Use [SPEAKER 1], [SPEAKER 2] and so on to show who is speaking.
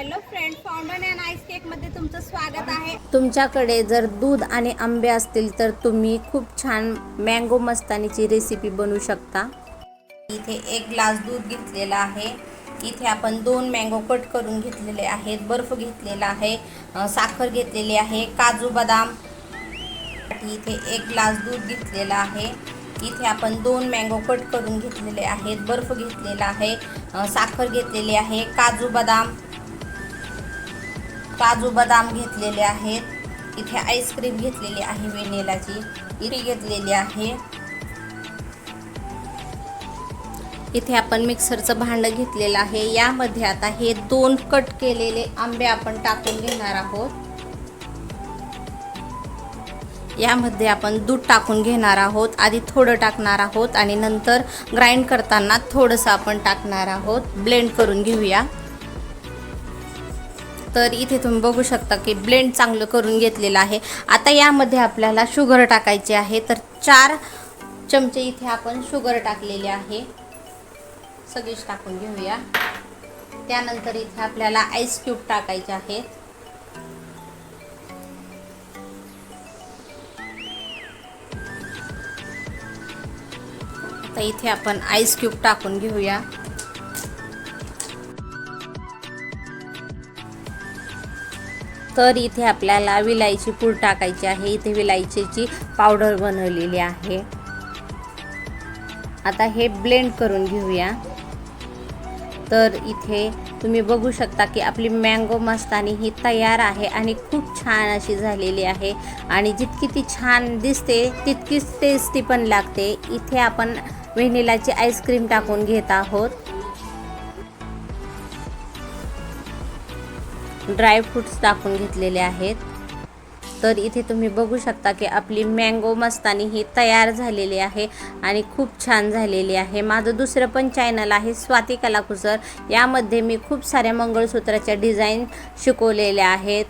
[SPEAKER 1] Hello friend fountain and ice केकमध्ये तुमचं स्वागत आहे.
[SPEAKER 2] तुमच्याकडे जर दूध आणि आंबे असतील तर तुम्ही खूप छान मँगो मस्तानीची रेसिपी बनवू शकता. इथे एक ग्लास दूध घेतलेला आहे. इथे आपण दोन मँगो कट करून घेतलेले आहेत. बर्फ घेतलेला आहे. साखर घेतलेली आहे. काजू बदाम. इथे एक ग्लास दूध घेतलेला आहे. इथे आपण दोन मँगो कट करून घेतलेले आहेत. बर्फ घेतलेला आहे. साखर घेतलेली आहे. काजू बदाम. काजू बदाम घेतलेले आहेत. इथे आईस्क्रीम घेतलेली आहे व्हेनिलाची इरी घेतलेली आहे. इथे आपण मिक्सरचं भांडं घेतलेलं आहे. यामध्ये आता हे दोन कट केलेले आंबे आपण टाकून घेणार आहोत. यामध्ये आपण दूध टाकून घेणार आहोत. आधी थोडं टाकणार आहोत आणि नंतर ग्राइंड करताना थोडंसं आपण टाकणार आहोत. ब्लेंड करून घेऊया. तर इथे तुम्ही बघू शकता की ब्लेंड चांगलं करून घेतलेलं आहे. आता यामध्ये आपल्याला शुगर टाकायची आहे. तर चार चमचे इथे आपण शुगर टाकलेले आहे. सगळीच टाकून घेऊया. त्यानंतर इथे आपल्याला आईस क्यूब टाकायचे आहेत आता इथे आपण आईस क्यूब टाकून घेऊया. तर इथे आपल्याला विलायची पूड टाकायची आहे. इथे विलायचीची पावडर बनवलेली आहे. आता हे ब्लेंड करून घेऊया. तर इथे तुम्ही बघू शकता की आपली मँगो मस्तानी ही तयार आहे आणि खूप छान अशी झालेली आहे. आणि जितकी ती छान दिसते तितकीच टेस्टी पण लागते. इथे आपण व्हेनिलाची आईस्क्रीम टाकून घेत आहोत. ड्रायफ्रूट्स टाकून घेतलेले आहेत. तर इथे तुम्ही बघू शकता की आपली मँगो मस्तानी ही तयार झालेली आहे आणि खूप छान झालेली आहे. माझं दुसरं पण चॅनल आहे स्वाती कलाकुसर. यामध्ये मी खूप साऱ्या मंगळसूत्राच्या डिझाईन शिकवलेल्या आहेत.